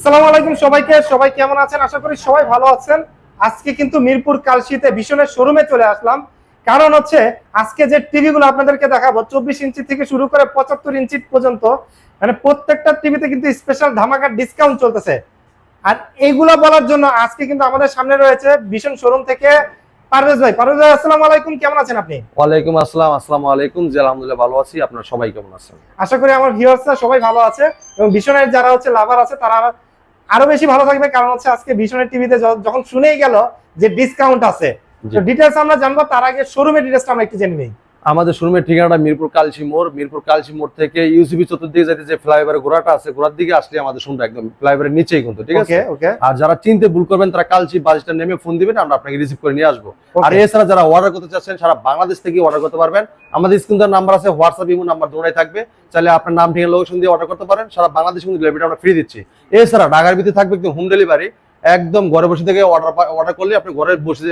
আসসালামু আলাইকুম সবাইকে সবাই কেমন আছেন? আশা করি সবাই ভালো আছেন। আজকে কিন্তু মিরপুর কালশিতে ভীষণের শোরুমে চলে আসলাম। কারণ হচ্ছে আজকে যে টিভি গুলো আপনাদেরকে দেখাবো চব্বিশ ইঞ্চি থেকে শুরু করে পঁচাত্তর ইঞ্চি পর্যন্ত মানে প্রত্যেকটা টিভিতে কিন্তু স্পেশাল ধামাকার ডিসকাউন্ট চলতেছে। আর এইগুলো বলার জন্য আজকে কিন্তু আমাদের সামনে রয়েছে ভীষণ শোরুম থেকে পারভেজ ভাই। পারভেজ ভাই আসসালামু আলাইকুম কেমন আছেন আপনি? ওয়ালাইকুম আসসালাম আসসালামু আলাইকুম। জি আলহামদুলিল্লাহ ভালো আছি। আপনারা সবাই কেমন আছেন? আশা করি আমার ভিউয়ার্সরা সবাই ভালো আছে এবং ভীষণের যারা হচ্ছে লাভার আছে তারা আরও বেশি ভালো থাকবে কারণ হচ্ছে আজকে ভীষণের টিভিতে যখন শুনেই গেল যে ডিসকাউন্ট আছে। তো ডিটেলস আমরা জানব তার আগে শোরুমের ডিটেলসটা আমরা একটু জেনে নিই আমাদের শোরুমের ঠিকানাটা মিরপুর কালচি মোড় মিরপুর কালচি মোড় থেকে ইউসিবি চতুর্দিকে যাইতে যে ফ্লাইওভারের ঘোড়াটা আছে ঘোড়ার দিকে আসলে আমাদের শোরুমটা একদম ফ্লাইওভারের নিচেই কিন্তু ঠিক আছে? আর যারা চিনতে ভুল করবেন তারা কালচি বাসটা নেমে ফোন দিবেন আমরা আপনাকে রিসিভ করে নিয়ে আসব। আর এছাড়া যারা অর্ডার করতে চাচ্ছেন সারা বাংলাদেশ থেকে অর্ডার করতে পারবেন। আমাদের স্ক্রিন নাম্বার আছে হোয়াটসঅ্যাপ ইমো নাম্বার দৌড়াই থাকবে। চাইলে আপনার নাম ঠিকানা লোকেশন দিয়ে অর্ডার করতে পারেন সারা বাংলাদেশ কিন্তু ডেলিভারি আমরা ফ্রি দিচ্ছি। এছাড়া ঢাকার ভিতরে থাকবে একদম হোম ডেলিভারি একদম ঘরে বসে থেকে অর্ডার অর্ডার করলে আপনি ঘরে বসে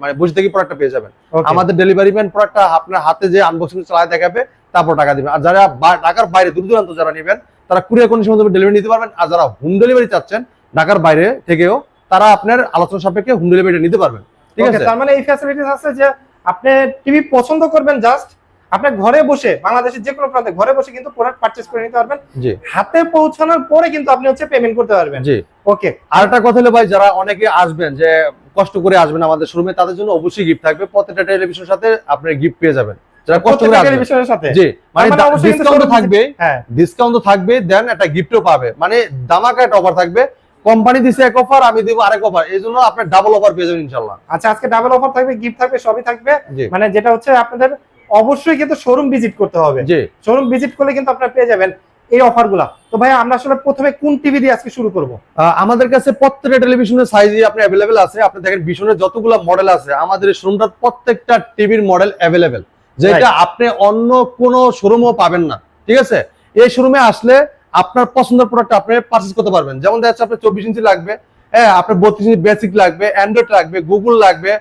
মানে বসে থেকে প্রোডাক্টটা পেয়ে যাবেন। আমাদের ডেলিভারি ম্যান প্রোডাক্টটা আপনার হাতে যে আনবক্সিং চালায় দেখাবে তারপর টাকা দিবেন। আর যারা ঢাকার বাইরে দূর দূরান্ত যারা নেবেন তারা কুরিয়ার কন্ডিশন মধ্যে ডেলিভারি নিতে পারবেন। আর যারা হোম ডেলিভারি চাচ্ছেন ঢাকার বাইরে থেকেও তারা আপনার আলোচনা সাপেক্ষে হোম ডেলিভারি নিতে পারবেন। ঠিক আছে? তার মানে এই ফ্যাসিলিটিস আছে যে আপনি টিভি পছন্দ করবেন জাস্ট আপনি ঘরে বসে বাংলাদেশের যে কোনো প্রান্তে ঘরে বসে কিন্তু প্রোডাক্ট পারচেজ করে নিতে পারবেন। হাতে পৌঁছানোর পরে কিন্তু আপনি হচ্ছে পেমেন্ট করতে পারবেন। জি। ওকে আর একটা কথা হলো ভাই যারা অনেকে আসবেন যে কষ্ট করে আসবেন আমাদের শোরুমে তাদের জন্য অবশ্যই গিফট থাকবে। প্রত্যেকটা টেলিভিশনের সাথে আপনি গিফট পেয়ে যাবেন। যারা কষ্ট করে আসবেন। টেলিভিশনের সাথে। জি। মানে মানে ডিসকাউন্ট থাকবে। হ্যাঁ। ডিসকাউন্ট থাকবে দেন একটা গিফটও পাবে। মানে দামাকা একটা অফার থাকবে। কোম্পানি দিছে এক অফার আমি দিব আরেক অফার এই জন্য আপনি ডাবল অফার পেয়ে যাবেন ইনশাল্লাহ আচ্ছা আজকে ডাবল অফার থাকবে গিফট থাকবে সবই থাকবে। মানে যেটা হচ্ছে আপনাদের অবশ্যই কিন্তু শোরুম ভিজিট করতে হবে। শোরুম ভিজিট করলে কিন্তু আপনারা পেয়ে যাবেন এই অফারগুলা তো ভাই আমরা আসলে প্রথমে কোন টিভি দিয়ে আজকে শুরু করব? আমাদের কাছে প্রত্যেকটা টেলিভিশনের সাইজই আপনি অ্যাভেলেবেল আছে। আপনি দেখেন ভীষণের যতগুলো মডেল আছে আমাদের এই শোরুমটার প্রত্যেকটা টিভির মডেল অ্যাভেলেবেল যেটা আপনি অন্য কোনো শোরুমও পাবেন না। ঠিক আছে? এই শোরুমে আসলে আপনার পছন্দের প্রোডাক্ট আপনি পারচেজ করতে পারবেন। যেমন দেখা যাচ্ছে আপনার চব্বিশ ইঞ্চি লাগবে হ্যাঁ আপনার বত্রিশ ইঞ্চি বেসিক লাগবে অ্যান্ড্রয়েড লাগবে গুগল লাগবে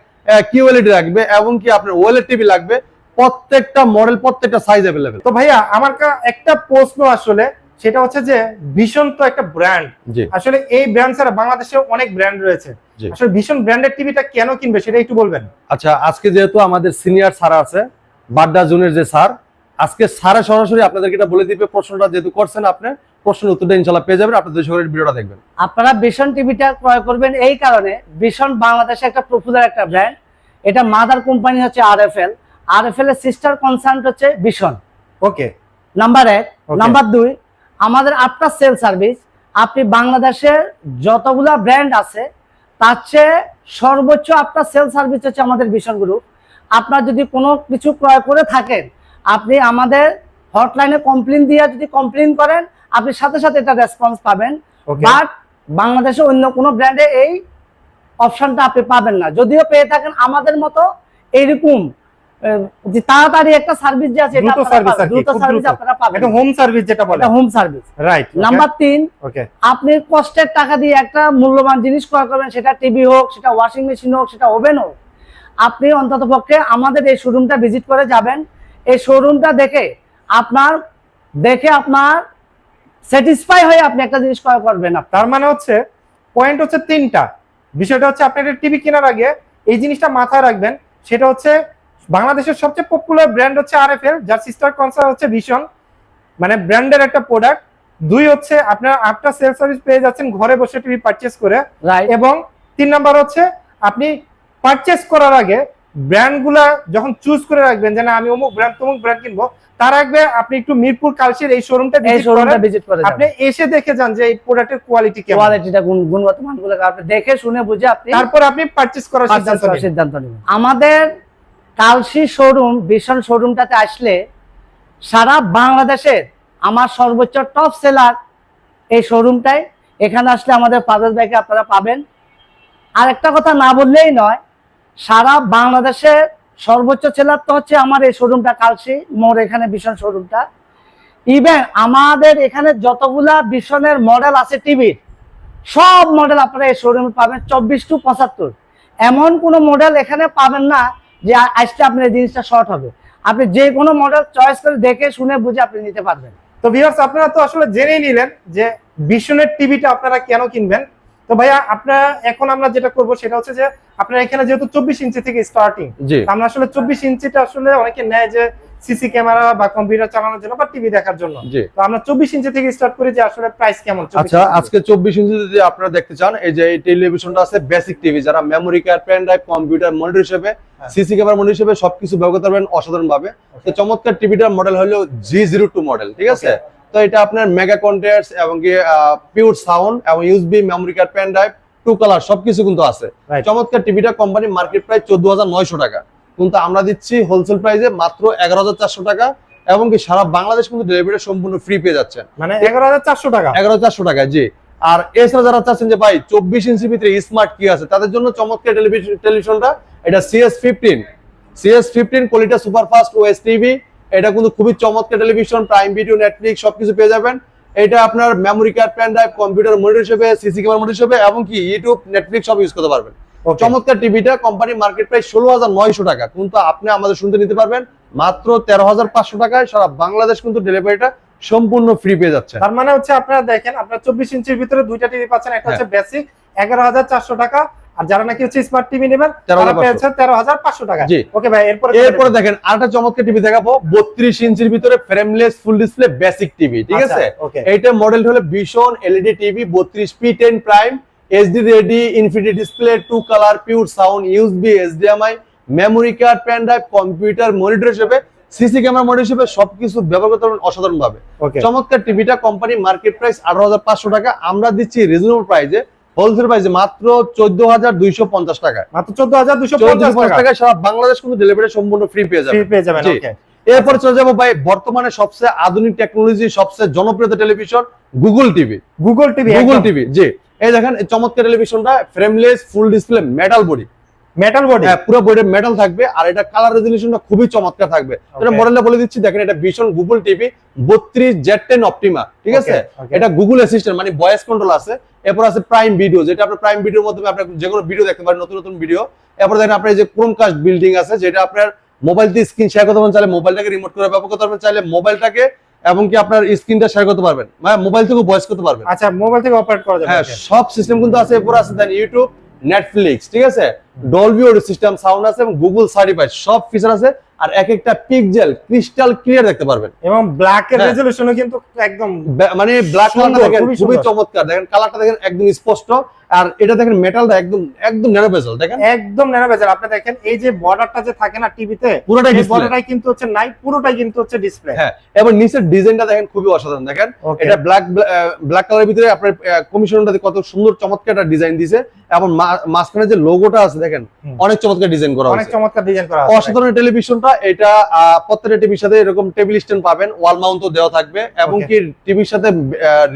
কিউএলইডি লাগবে এবং কি আপনার ওয়েলের টিভি লাগবে। প্রত্যেকটা মডেল প্রত্যেকটা সাইজ অ্যাভেলেবেল তো ভাইয়া আমার কা- একটা প্রশ্ন আসলে সেটা হচ্ছে যে ভীষণ তো একটা ব্র্যান্ড আসলে এই ব্র্যান্ড ছাড়া বাংলাদেশে অনেক ব্র্যান্ড রয়েছে। আসলে ভীষণ ব্র্যান্ডের টিভিটা কেন কিনবে সেটা একটু বলবেন। আচ্ছা আজকে যেহেতু আমাদের সিনিয়র স্যার আছে বাড্ডা জুনের যে স্যার আজকে স্যারে সরাসরি আপনাদেরকে এটা বলে দিবে প্রশ্নটা যেহেতু করছেন আপনি প্রশ্নের উত্তরটা ইনশাল্লাহ পেয়ে যাবেন আপনাদের করে ভিডিওটা দেখবেন। আপনারা ভীষণ টিভিটা ক্রয় করবেন এই কারণে ভীষণ বাংলাদেশে একটা পপুলার একটা ব্র্যান্ড এটা মাদার কোম্পানি হচ্ছে আর এফ এল আর এফ এল এর সিস্টার কনসার্ন হচ্ছে ভীষণ। ওকে নাম্বার এক। নাম্বার দুই আমাদের আফটার সেল সার্ভিস আপনি বাংলাদেশের যতগুলা ব্র্যান্ড আছে তার চেয়ে সর্বোচ্চ আপনার সেল সার্ভিস হচ্ছে আমাদের ভীষণ গ্রুপ আপনার যদি কোনো কিছু ক্রয় করে থাকেন আপনি আমাদের হটলাইনে কমপ্লেন দিয়ে যদি কমপ্লেন করেন আপনি সাথে সাথে এটা রেসপন্স পাবেন। বাট বাংলাদেশে অন্য কোনো ব্র্যান্ডে এই অপশনটা আপনি পাবেন না। যদিও পেয়ে থাকেন আমাদের মতো এইরকম যে তাড়াতাড়ি একটা সার্ভিস যে আছে দ্রুত সার্ভিস আপনারা পাবেন। এটা হোম সার্ভিস যেটা বলে। হোম সার্ভিস রাইট নাম্বার তিন ওকে আপনি কষ্টের টাকা দিয়ে একটা মূল্যবান জিনিস ক্রয় করবেন সেটা টিভি হোক সেটা ওয়াশিং মেশিন হোক সেটা ওভেন হোক। আপনি অন্তত পক্ষে আমাদের এই শোরুমটা ভিজিট করে যাবেন। এই শোরুমটা দেখে আপনার দেখে আপনার স্যাটিসফাই হয়ে আপনি একটা জিনিস ক্রয় করবেন তার মানে হচ্ছে পয়েন্ট হচ্ছে তিনটা। বিষয়টা হচ্ছে আপনি একটা টিভি কেনার আগে এই জিনিসটা মাথায় রাখবেন সেটা হচ্ছে বাংলাদেশের সবচেয়ে পপুলার ব্র্যান্ড হচ্ছে আরএফএল যার সিস্টার কনসার্ন হচ্ছে ভীষণ মানে ব্র্যান্ডের একটা প্রোডাক্ট দুই হচ্ছে আপনার আফটার সেল সার্ভিস পেয়ে যাচ্ছেন ঘরে বসে টিভি পারচেস করে। এবং তিন নাম্বার হচ্ছে আপনি পারচেস করার আগে ব্র্যান্ডগুলা যখন চুজ করে রাখবেন যে না আমি অমুক ব্র্যান্ড তমুক ব্র্যান্ড কিনবো তার আগে আপনি একটু মিরপুর কালচির এই শোরুমটা করেন। ভিজিট করে আপনি এসে দেখে যান যে এই প্রোডাক্টের কোয়ালিটি কেমন। কোয়ালিটিটা গুণ গুণগত মানগুলো আপনি দেখে শুনে বুঝে আপনি তারপর আপনি পারচেস করার সিদ্ধান্ত সিদ্ধান্ত নেবেন। আমাদের কালসি শোরুম ভীষণ শোরুমটাতে আসলে সারা বাংলাদেশের আমার সর্বোচ্চ টপ সেলার এই শোরুমটাই এখানে আসলে আমাদের পারভেজ ভাইকে আপনারা পাবেন। আর একটা কথা না বললেই নয়, সারা বাংলাদেশের সর্বোচ্চ সেলার তো হচ্ছে আমার এই শোরুমটা কালসি মোর এখানে ভীষণ শোরুমটা ইভেন আমাদের এখানে যতগুলা ভীষণের মডেল আছে টিভির সব মডেল আপনারা এই শোরুমে পাবেন, চব্বিশ টু পঁচাত্তর। এমন কোনো মডেল এখানে পাবেন না যে আজকে আপনার এই জিনিসটা শর্ট হবে। আপনি যে কোনো মডেল চয়েস করে দেখে শুনে বুঝে আপনি নিতে পারবেন। তো ভিউয়ার্স আপনারা তো আসলে জেনেই নিলেন যে বিশনের টিভিটা আপনারা কেন কিনবেন? তো ভাইয়া আপনারা এখন আমরা যেটা করব সেটা হচ্ছে যে আপনারা এখানে যেহেতু চব্বিশ ইঞ্চি থেকে স্টার্টিং আমরা আসলে চব্বিশ ইঞ্চিটা আসলে অনেকে নেয় যে সিসি ক্যামেরা বা কম্পিউটার চালানোর জন্য বা টিভি দেখার জন্য। তো আমরা চব্বিশ ইঞ্চি থেকে স্টার্ট করি যে আসলে প্রাইস কেমন আচ্ছা আজকে চব্বিশ ইঞ্চি যদি আপনারা দেখতে চান এই যে এই টেলিভিশনটা আছে বেসিক টিভি যারা memory card pen drive computer monitor হিসেবে। সিসি ক্যামেরা মনিটর হিসেবে সবকিছু ব্যবহার করতে অসাধারণ ভাবে তো চমৎকার টিভিটার মডেল হলো জি জিরো টু মডেল ঠিক আছে? তো এটা আপনার মেগা কন্টেন্টস এবং কি পিওর সাউন্ড এবং USB memory card pen drive two colour সবকিছু কিন্তু আছে. চমৎকার টিভিটা কোম্পানি মার্কেট প্রাইস চোদ্দ হাজার নয়শো টাকা। কিন্তু আমরা দিচ্ছি হোলসেল প্রাইসে মাত্র এগারো হাজার চারশো টাকা এবং কি সারা বাংলাদেশ কিন্তু ডেলিভারি সম্পূর্ণ ফ্রি পেয়ে যাচ্ছেন মানে এগারো হাজার চারশো টাকা? এগারো চারশো টাকা জি। আর এছাড়া যারা চাচ্ছেন যে ভাই চব্বিশ ইঞ্চি ভিতরে স্মার্ট কি আছে তাদের জন্য চমৎকার টেলিভিশন টেলিভিশনটা এটা সিএস ফিফটিন সিএস ফিফটিন কোয়ালিটা সুপার ফাস্ট ওএস টিভি এটা কিন্তু খুবই চমৎকার টেলিভিশন প্রাইম ভিডিও নেটফ্লিক্স সবকিছু পেয়ে যাবেন। এটা আপনার memory card pen drive computer monitor হিসেবে সিসি ক্যামেরা মনিটর হিসেবে এবং কি ইউটিউব নেটফ্লিক্স সব ইউজ করতে পারবেন. চমৎকার টিভিটা কোম্পানি মার্কেট প্রাইস ষোলো হাজার নয়শো টাকা। কিন্তু আপনি আমাদের শুনতে নিতে পারবেন মাত্র তেরো হাজার পাঁচশো টাকায় সারা বাংলাদেশ কিন্তু ডেলিভারিটা সম্পূর্ণ ফ্রি পেয়ে যাচ্ছে। তার মানে হচ্ছে আপনারা দেখেন আপনারা চব্বিশ ইঞ্চির ভিতরে দুইটা টিভি পাচ্ছেন একটা হ্যাঁ। হচ্ছে বেসিক এগারো হাজার চারশো টাকা আর যারা নাকি হচ্ছে স্মার্ট টিভি নেবেন তারা পেয়েছে তেরো হাজার পাঁচশো টাকা। জি। ওকে ভাই এরপরে এরপরে দেখেন আরেকটা চমৎকার টিভি দেখাবো বত্রিশ ইঞ্চির ভিতরে frameless full display basic TV ঠিক আচ্ছা, আছে? এইটা মডেল হলো ভীষণ এলইডি টিভি বত্রিশ P ten prime HD ready infinity display two colour pure sound USB HDMI memory card pen drive computer monitor হিসেবে সিসি ক্যামেরা মনিটর হিসেবে সবকিছু ব্যবহার করতে পারবেন অসাধারণ ভাবে চমৎকার টিভিটা কোম্পানি মার্কেট প্রাইস আঠারো হাজার পাঁচশো টাকা। আমরা দিচ্ছি রিজনেবল প্রাইসে হোলসেল প্রাইসে মাত্র চোদ্দ হাজার দুইশো পঞ্চাশ টাকা। মাত্র চোদ্দ হাজার চোদ্দ পঞ্চাশ টাকা। সারা বাংলাদেশ কিন্তু ডেলিভারি সম্পূর্ণ ফ্রি পেয়ে যাবে পেয়ে যাবেন এরপর চলে যাব ভাই বর্তমানে সবচেয়ে আধুনিক টেকনোলজি সবচেয়ে জনপ্রিয় television Google TV Google TV Google TV জি। এই দেখেন এই চমৎকার টেলিভিশনটা frameless full display metal body metal body হ্যাঁ পুরো বডির মেটাল থাকবে আর এটা কালার রেজলিউশনটা খুবই চমৎকার থাকবে। এটা মডেলটা বলে দিচ্ছি দেখেন এটা ভীষণ গুগল টিভি বত্রিশ জেড টেন অপটিমা ঠিক আছে. এটা গুগল অ্যাসিস্ট্যান্ট মানে ভয়েস কন্ট্রোল আছে। এরপর আছে প্রাইম ভিডিও যেটা আপনার প্রাইম ভিডিওর মাধ্যমে আপনার যে কোনো ভিডিও দেখতে পারেন নতুন নতুন ভিডিও এরপর দেখেন আপনার এই যে ক্রোমকাস্ট বিল্ডিং আছে যেটা আপনার মোবাইল দিয়ে স্ক্রিন শেয়ার করতে পারেন চাইলে মোবাইলটাকে রিমোট করে ব্যবহার করতে পারবেন চাইলে মোবাইলটাকে এবং কি আপনার স্ক্রিনটা শেয়ার করতে পারবেন। মানে মোবাইল থেকে ভয়েস করতে পারবেন। আচ্ছা মোবাইল থেকে অপারেট করা যাবে হ্যাঁ সব সিস্টেম কিন্তু আছে এরপর আছে দেন ইউটিউব নেটফ্লিক্স ঠিক আছে? ডলবি অডিও সিস্টেম সাউন্ড আছে এবং গুগল সার্টিফাইড সব ফিচার আছে। আর এক একটা পিক্সেল ক্রিস্টাল ক্লিয়ার দেখতে পারবেন। এবং ব্ল্যাক এর হ্যাঁ। রেজলিউশনও কিন্তু একদম মানে ব্ল্যাক কালারটা দেখেন খুবই চমৎকার। দেখেন কালারটা দেখেন একদম স্পষ্ট। আর এটা দেখেন মেটালটা একদম একদম ন্যারো বেজল দেখেন। একদম ন্যানো বেজার আপনি দেখেন এই যে বর্ডারটা যে থাকে না টিভিতে পুরোটাই বর্ডারটাই কিন্তু হচ্ছে নাই পুরোটাই কিন্তু হচ্ছে ডিসপ্লে হ্যাঁ এবং নিচের ডিজাইনটা দেখেন খুবই অসাধারণ দেখেন। এটা ব্ল্যাক ব্ল্যাক কালারের ভিতরে আপনার কমিশনটাতে কত সুন্দর চমৎকার একটা ডিজাইন দিয়েছে এবং মাঝখানে যে লোগোটা আছে দেখেন অনেক চমৎকার ডিজাইন করা অনেক চমৎকার ডিজাইন করা আছে। অসাধারণ টেলিভিশনটা এটা প্রত্যেকটা টিভির সাথে এরকম টেবিল স্ট্যান্ড পাবেন ওয়াল মাউন্টও দেওয়া থাকবে। এবং. কি টিভির সাথে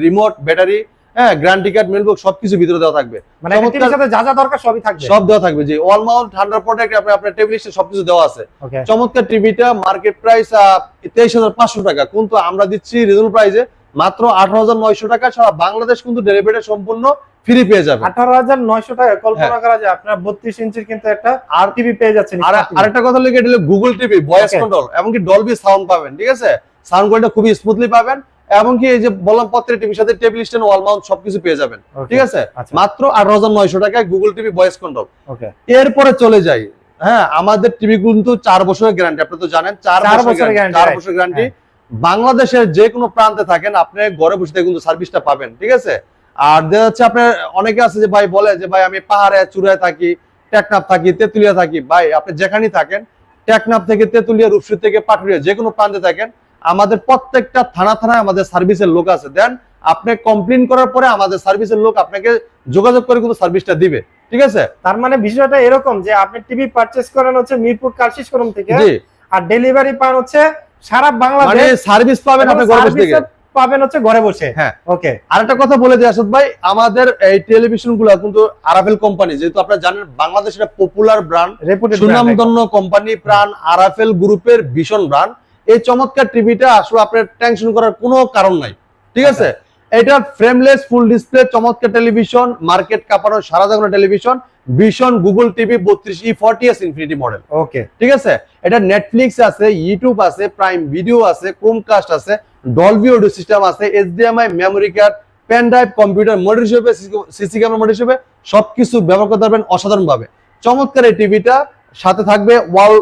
রিমোট ব্যাটারি হ্যাঁ গ্যারান্টি কার্ড মেলবুক সবকিছু ভিতরে দেওয়া থাকবে। মানে সাথে যা যা দরকার সবই থাকবে? সব দেওয়া থাকবে যে ওয়াল মাউন্ট ঠান্ডার প্রোডাক্ট আপনার আপনার টেবিল স্ট্যান্ড সবকিছু দেওয়া আছে। চমৎকার টিভিটা মার্কেট প্রাইস তেইশ হাজার পাঁচশো টাকা। কিন্তু আমরা দিচ্ছি রিজনেবল প্রাইসে মাত্র আঠারো হাজার নয়শো টাকা সারা বাংলাদেশ কিন্তু ডেলিভারি সম্পূর্ণ ফ্রি পেয়ে যাবে। আঠারো হাজার নয়শো টাকা হ্যাঁ। কল্পনা করা যায় আপনার বত্রিশ ইঞ্চির কিন্তু একটা আর টিভি পেয়ে যাচ্ছেন আর আরেকটা কথা লেগে এটা গুগল টিভি ভয়েস. কন্ট্রোল এমনকি ডলবি সাউন্ড পাবেন ঠিক আছে? সাউন্ড কোয়ালিটি খুবই স্মুথলি পাবেন। এমনকি এই যে বললাম প্রত্যেক টিভির সাথে টেবিল স্ট্যান্ড ওয়াল মাউন্ট সবকিছু পেয়ে যাবেন। ঠিক আছে? আচ্ছা। মাত্র আঠারো হাজার নয়শো টাকায় Google TV voice control okay এরপরে চলে যাই। হ্যাঁ আমাদের টিভি কিন্তু চার বছরের গ্যারান্টি আপনি তো জানেন চার বছরের চার. বছরের গ্যারান্টি। বাংলাদেশের যে কোনো প্রান্তে থাকেন আপনি ঘরে বসে কিন্তু সার্ভিসটা পাবেন ঠিক আছে? আর দেখা যাচ্ছে আপনার অনেকে আছে যে ভাই বলে যে ভাই আমি পাহাড়ে চূড়ায় থাকি টেকনাফ থাকি তেতুলিয়া থাকি। ভাই আপনি যেখানেই থাকেন টেকনাফ থেকে তেতুলিয়া রূপসী থেকে পাটুরিয়া যে কোনো প্রান্তে থাকেন আমাদের প্রত্যেকটা থানা থানায় আমাদের সার্ভিসের লোক আছে। দেন আপনি কমপ্লেন করার পরে আমাদের সার্ভিসের লোক আপনাকে যোগাযোগ করে কিন্তু সার্ভিসটা দিবে। ঠিক আছে? তার মানে বিষয়টা এরকম যে আপনি টিভি পারচেজ করেন হচ্ছে মিরপুর কার্সিস শোরুম থেকে আর ডেলিভারি পান হচ্ছে সারা বাংলাদেশ। মানে সার্ভিস পাবেন আপনি ঘরে বসে থেকে। পাবেন হচ্ছে ঘরে বসে। হ্যাঁ। ওকে আরেকটা কথা বলে দিই আসাদ ভাই আমাদের এই টেলিভিশনগুলো কিন্তু আরাফেল কোম্পানি যেহেতু আপনারা জানেন বাংলাদেশের পপুলার ব্র্যান্ড সুনামধন্য কোম্পানি প্রাণ আরাফেল গ্রুপের ভীষণ ব্র্যান্ড এই চমৎকার টিভিটা আসলে আপনার টেনশন করার কোনো কারণ নাই। ঠিক আছে? এটা ফ্রেমলেস ফুল ডিসপ্লে চমৎকার টেলিভিশন মার্কেট কাপানো সারা জাগানো টেলিভিশন ভীষণ গুগল টিভি বত্রিশ E forty S infinity model okay ঠিক আছে? এটা নেটফ্লিক্স আছে ইউটিউব আছে প্রাইম ভিডিও আছে ক্রোমকাস্ট আছে ডলবি অডিও সিস্টেম আছে HDMI memory card pen drive computer model হিসেবে সিসি ক্যামেরা মডেল হিসেবে সবকিছু ব্যবহার করতে পারবেন অসাধারণ ভাবে চমৎকার এই টিভিটা সাথে থাকবে ওয়াল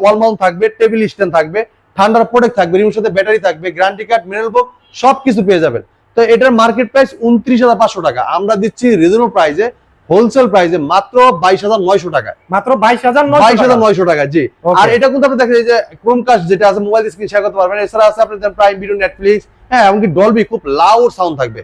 ওয়াল মাউন্ট থাকবে টেবিল স্ট্যান্ড থাকবে ঠান্ডার প্রোডাক্ট থাকবে রিমোর সাথে ব্যাটারি থাকবে গ্যারান্টি কার্ড মিনারেল বুক সবকিছু পেয়ে যাবেন। তো এটার মার্কেট প্রাইস উনত্রিশ হাজার পাঁচশো টাকা। আমরা দিচ্ছি রিজনেবল প্রাইসে হোলসেল প্রাইসে মাত্র বাইশ হাজার নয়শো টাকা মাত্র বাইশ হাজার বাইশ হাজার নয়শো টাকা জি। আর এটা কিন্তু আপনি দেখেন এই যে ক্রোমকাস্ট যেটা আছে মোবাইল স্ক্রিন শেয়ার করতে পারবেন। এছাড়া আছে আপনার প্রাইম ভিডিও নেটফ্লিক্স হ্যাঁ এমনকি ডলবি খুব লাউড সাউন্ড থাকবে.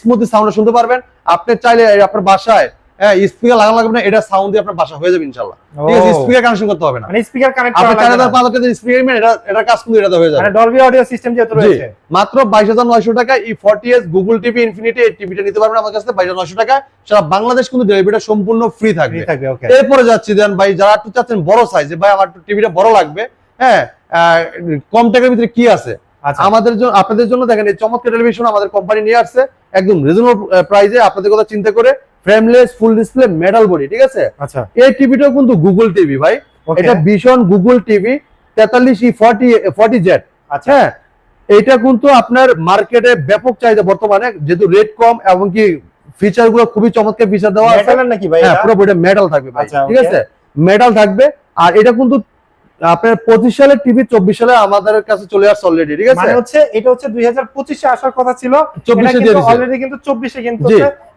স্মুথ সাউন্ড শুনতে পারবেন। আপনি চাইলে আপনার বাসায় হ্যাঁ স্পিকার লাগানো লাগবে না এটা সাউন্ড দিয়ে আপনার বাসা হয়ে যাবে ইনশাল্লাহ ঠিক আছে স্পিকার কানেকশন করতে হবে না। মানে স্পিকার কানেক্ট করা লাগবে হাজার না। পাঁচ হাজার স্পিকার এটা এটার কাজ কিন্তু এটাতে হয়ে যাবে। মানে ডলবি অডিও সিস্টেম যেহেতু রয়েছে। মাত্র বাইশ হাজার নয়শো টাকা E forty S Google TV infinity এই টিভিটা নিতে পারবেন আমার কাছে বাইশ হাজার নয়শো টাকা। সারা বাংলাদেশ কিন্তু ডেলিভারিটা সম্পূর্ণ ফ্রি থাকবে। এরপরে যাচ্ছি দেন ভাই যারা একটু চাচ্ছেন বড় সাইজ ভাই আমার টিভিটা বড় লাগবে। হ্যাঁ কম টাকার ভিতরে কি আছে? আচ্ছা। আমাদের জন্য আপনাদের জন্য দেখেন এই চমৎকার টেলিভিশন আমাদের কোম্পানি নিয়ে আসছে একদম রিজনেবল প্রাইসে আপনাদের কথা চিন্তা করে frameless full display metal body ঠিক আছে? আচ্ছা। এই টিভিটাও কিন্তু গুগল টিভি ভাই। এটা ভীষণ গুগল টিভি তেতাল্লিশ ই ফর্টি ফর্টি জেড আচ্ছা। হ্যাঁ এটা কিন্তু আপনার মার্কেটে ব্যাপক চাহিদা বর্তমানে যেহেতু রেট কম এবং কি ফিচারগুলো খুবই চমৎকার ফিচার দেওয়া আছে। নাকি ভাই পুরো বইটা মেটাল থাকবে ভাই আচ্ছা, ঠিক আছে? মেটাল থাকবে আর এটা কিন্তু আপনার পঁচিশ সালের টিভি চব্বিশ সালে আমাদের কাছে চলে আসছে অলরেডি ঠিক আছে? মানে হচ্ছে এটা হচ্ছে দুই হাজার পঁচিশে আসার কথা ছিল। অলরেডি কিন্তু চব্বিশে কিন্তু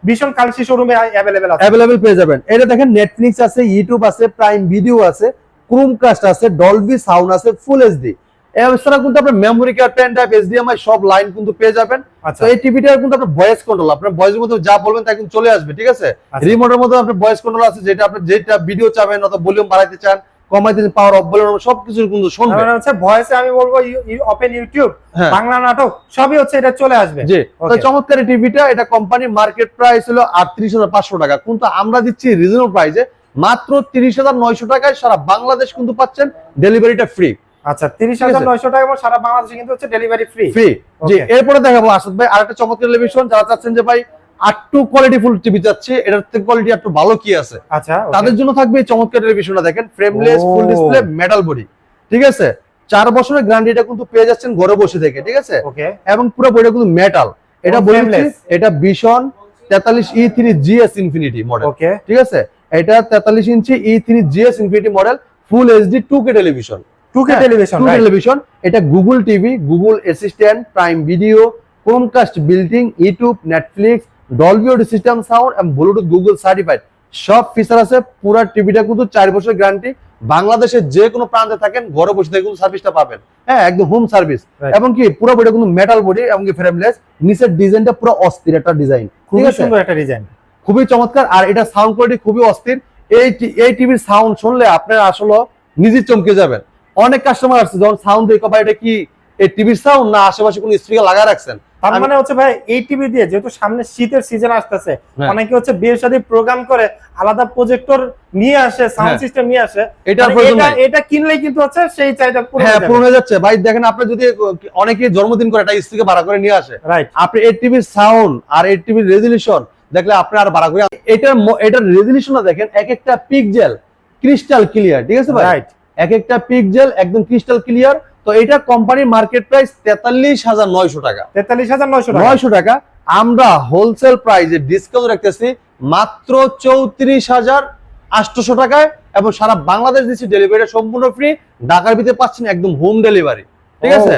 ভীষণ কালসি শোরুমে অ্যাভেলেবেল অ্যাভেলেবেল পেয়ে যাবেন। এটা দেখেন নেটফ্লিক্স আছে ইউটিউব আছে প্রাইম ভিডিও আছে ক্রোমকাস্ট আছে ডলবি সাউন্ড আছে ফুল এইচডি এছাড়া কিন্তু আপনার memory card pen drive HDMI সব লাইন কিন্তু পেয়ে যাবেন। আচ্ছা। তো এই টিভিটার কিন্তু আপনার ভয়েস কন্ট্রোল আপনার ভয়েসের মধ্যে যা বলবেন তা কিন্তু চলে আসবে ঠিক আছে? আচ্ছা। রিমোটের মধ্যে আপনার ভয়েস কন্ট্রোল আছে যেটা আপনি যেটা ভিডিও চাবেন অথবা ভলিউম বাড়াইতে চান কমাইতে চান পাওয়ার অফ সবকিছু কিন্তু শুনবে। মানে হচ্ছে ভয়েসে আমি বলব ওপেন ইউটিউব হ্যাঁ। বাংলা নাটক সবই হচ্ছে এটা চলে আসবে। জি। তো চমৎকার টিভিটা এটা কোম্পানি মার্কেট প্রাইস হলো আটত্রিশ হাজার পাঁচশো টাকা। কিন্তু আমরা দিচ্ছি রিজনেবল প্রাইসে মাত্র তিরিশ হাজার নয়শো টাকায় সারা বাংলাদেশ কিন্তু পাচ্ছেন ডেলিভারিটা ফ্রি আচ্ছা তিরিশ ঠিক হাজার আছে। নয়শো টাকা এবং সারা বাংলাদেশে কিন্তু হচ্ছে ডেলিভারি ফ্রি ফ্রি জি. এরপরে দেখাবো আসাদ ভাই আরেকটা চমৎকার টেলিভিশন যারা চাচ্ছেন যে ভাই আটটু কোয়ালিটি ফুল টিভি চাচ্ছে এটার থেকে কোয়ালিটি একটু ভালো কি আছে? আচ্ছা তাদের জন্য থাকবে এই চমৎকার টেলিভিশনটা দেখেন frameless full display metal body ঠিক আছে? চার বছরের গ্যারান্টিটা কিন্তু পেয়ে যাচ্ছেন ঘরে বসে থেকে ঠিক আছে? এবং পুরো বইটা কিন্তু মেটাল এটা ও, এটা ভীষণ তেতাল্লিশ E three GS infinity model ঠিক আছে? এটা তেতাল্লিশ inch E three GS infinity model full HD two K television two K television television এটা Google TV Google assistant prime video Chromecast building YouTube Netflix Dolby audio system sound এবং Bluetooth Google certified সব feature আছে পুরো টিভিটা কিন্তু চার বছর guarantee বাংলাদেশের যে কোনো প্রান্তে থাকেন ঘরে বসে থেকে কিন্তু সার্ভিসটা পাবেন। হ্যাঁ একদম হোম সার্ভিস এবং কি পুরো কিন্তু মেটাল বডি এবং কি ফ্রেমলেস নিচের ডিজাইনটা পুরো অস্থির একটা ডিজাইন খুবই সুন্দর একটা ডিজাইন খুবই চমৎকার। আর এটা সাউন্ড কোয়ালিটি খুবই অস্থির। এই এই টিভির সাউন্ড শুনলে আপনারা আসলে নিজে চমকে যাবেন। অনেক কাস্টমার আসছে যখন সাউন্ড দেখো ভাই এটা কি এই টিভির সাউন্ড না আশেপাশে কোনো স্পিকার লাগা রাখছেন? তার মানে হচ্ছে ভাই এই টিভি দিয়ে যেহেতু সামনে শীতের সিজন আসতেছে হ্যাঁ। অনেকে হচ্ছে বিয়ের সাথে প্রোগ্রাম করে আলাদা প্রজেক্টর নিয়ে আসে সাউন্ড হ্যাঁ। সিস্টেম নিয়ে আসে। মানে এটা এটা কিনলেই কিন্তু হচ্ছে সেই চাহিদা পুরো হ্যাঁ পূরণ হয়ে যাচ্ছে। ভাই দেখেন আপনি যদি অনেকে জন্মদিন করে একটা স্পিকার ভাড়া করে নিয়ে আসে রাইট আপনি এই টিভির সাউন্ড আর এই টিভির রেজলিউশন দেখলে আপনি আর ভাড়া করে এটার এটার রেজলিউশনটা দেখেন এক একটা পিকজেল ক্রিস্টাল ক্লিয়ার ঠিক আছে ভাই? রাইট এক একটা পিকজেল একদম ক্রিস্টাল ক্লিয়ার তো এটা কোম্পানির মার্কেট প্রাইস তেতাল্লিশ হাজার নয়শো টাকা। তেতাল্লিশ হাজার নয়শো টাকা। নয়শো টাকা। আমরা হোলসেল প্রাইসে ডিসকাউন্ট রাখতেছি মাত্র চৌত্রিশ হাজার আটশোশো টাকায় এবং সারা বাংলাদেশ দিচ্ছি ডেলিভারি সম্পূর্ণ ফ্রি ঢাকার ভিতরে পাচ্ছেন একদম হোম ডেলিভারি ঠিক আছে?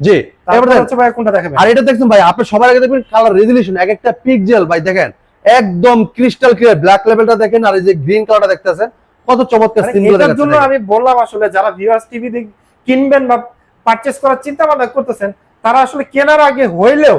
জি। আর এটা দেখছেন ভাই আপনি সবার আগে দেখবেন কালার রেজলিউশন এক একটা পিকজেল ভাই দেখেন একদম ক্রিস্টাল ক্লিয়ার ব্ল্যাক লেভেলটা দেখেন আর এই যে গ্রিন কালারটা দেখতেছেন কত চমৎকার জন্য আমি বললাম আসলে যারা ভিউয়ার্স টিভি কিনবেন বা পারচেস করার চিন্তা ভাবনা করতেছেন তারা আসলে কেনার আগে হইলেও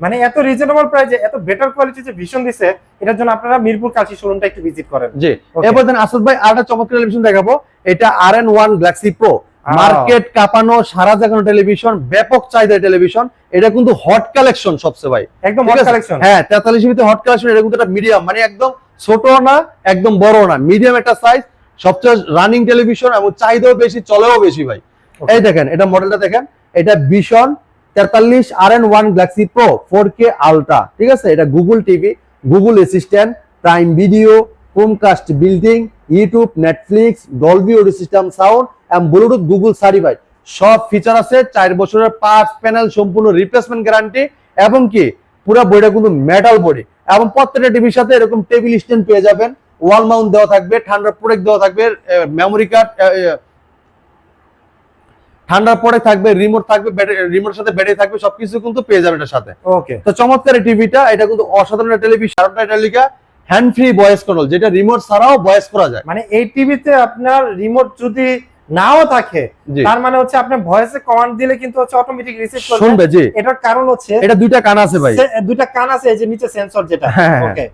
মানে এত রিজনেবল প্রাইসে এত বেটার কোয়ালিটি যে ভীষণ দিছে এটার জন্য আপনারা মিরপুর কাশি শোরুমটা একটু ভিজিট করেন। জি. এরপর দেন আসল ভাই আরেকটা চমৎকার টেলিভিশন দেখাবো। এটা R N one Galaxy Pro. Market কাঁপানো সারা জাগানো টেলিভিশন ব্যাপক চাহিদা টেলিভিশন এটা কিন্তু হট কালেকশন সবচেয়ে ভাই। একদম হট কালেকশন হ্যাঁ তেতাল্লিশ ভিতরে হট কালেকশন এটা কিন্তু একটা মিডিয়াম মানে একদম ছোট না একদম বড় না। মিডিয়াম একটা সাইজ সবচেয়ে রানিং টেলিভিশন এবং চাহিদাও বেশি চলেও বেশি ভাই. এই দেখেন, এটা মডেলটা দেখেন, এটা ভীষণ তেতাল্লিশ R N one Galaxy Pro four K ultra ঠিক আছে? এটা Google TV Google assistant prime video Chromecast building YouTube Netflix Dolby audio system sound এবং ব্লুটুথ গুগল সার্টিফাইড সব ফিচার আছে, চার বছরের পাঁচ প্যানেল সম্পূর্ণ রিপ্লেসমেন্ট গ্যারান্টি এবং কি? পুরো বডিটা কিন্তু মেটাল বডি এবং প্রত্যেকটা টিভির সাথে এরকম টেবিল স্ট্যান্ড পেয়ে যাবেন। ওয়াল মাউন্ট দেওয়া থাকবে ঠান্ডা প্রোডাক্ট দেওয়া থাকবে মেমোরি কার্ড ঠান্ডার পরে থাকবে রিমোট থাকবে রিমোটের সাথে ব্যাটারি থাকবে সবকিছু কিন্তু পেয়ে যাবেন এটার সাথে। ওকে তো চমৎকার টিভিটা এটা কিন্তু অসাধারণ টেলিভিশন এটা লিখা হ্যান্ড ফ্রি ভয়েস কন্ট্রোল যেটা রিমোট ছাড়াও ভয়েস করা যায়। মানে এই টিভিতে আপনার রিমোট যদি নাও থাকে তার মানে হচ্ছে আপনি ভয়েসে কমান্ড দিলে কিন্তু হচ্ছে অটোমেটিক রিসিভ করবে। শুনবে জি। এটার কারণ হচ্ছে এটা দুইটা কান আছে ভাই। দুইটা কান আছে এই যে নিচে সেন্সর যেটা। হ্যাঁ, হ্যাঁ। ওকে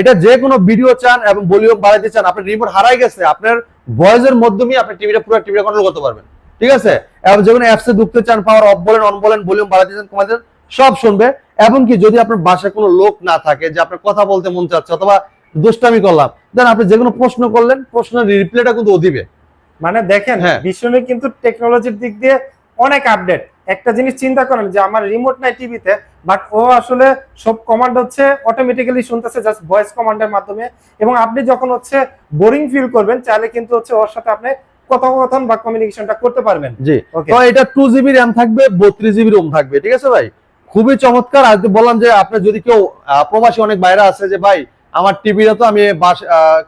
এটা যে কোনো ভিডিও চান এবং ভলিউম বাড়াইতে চান আপনার রিমোট হারাই গেছে আপনার ভয়েসের মাধ্যমে আপনি টিভিটা পুরো টিভিটা কন্ট্রোল করতে পারবেন। ঠিক আছে? এবং যে কোনো অ্যাপসে ঢুকতে চান পাওয়ার অফ বলেন অন বলেন ভলিউম বাড়াইতে চান কমাতে চান, সব শুনবে। এবং কি যদি আপনার বাসায় কোনো লোক না থাকে যে আপনার কথা বলতে মন চাচ্ছে অথবা দুষ্টামি করলাম দেন আপনি যে কোনো প্রশ্ন করলেন প্রশ্নের রিপ্লাইটা কিন্তু ও দিবে। মানে দেখেন হ্যাঁ। বিশ্বনে কিন্তু টেকনোলজির দিক দিয়ে অনেক আপডেট একটা জিনিস চিন্তা করেন যে আমার রিমোট নাই টিভিতে বাট ও আসলে সব কমান্ড হচ্ছে অটোমেটিক্যালি শুনতেছে জাস্ট ভয়েস কমান্ডের মাধ্যমে। এবং আপনি যখন হচ্ছে বোরিং ফিল করবেন চাইলে কিন্তু হচ্ছে ওর সাথে আপনি কথোপকথন বা কমিউনিকেশনটা করতে পারবেন। জি। তো এটা টু জিবি র্যাম থাকবে বত্রিশ জিবি রোম থাকবে ঠিক আছে ভাই? খুবই চমৎকার। আর বললাম যে আপনি যদি কেউ প্রবাসী অনেক বাইরে আছে যে ভাই আমার টিভিটা তো আমি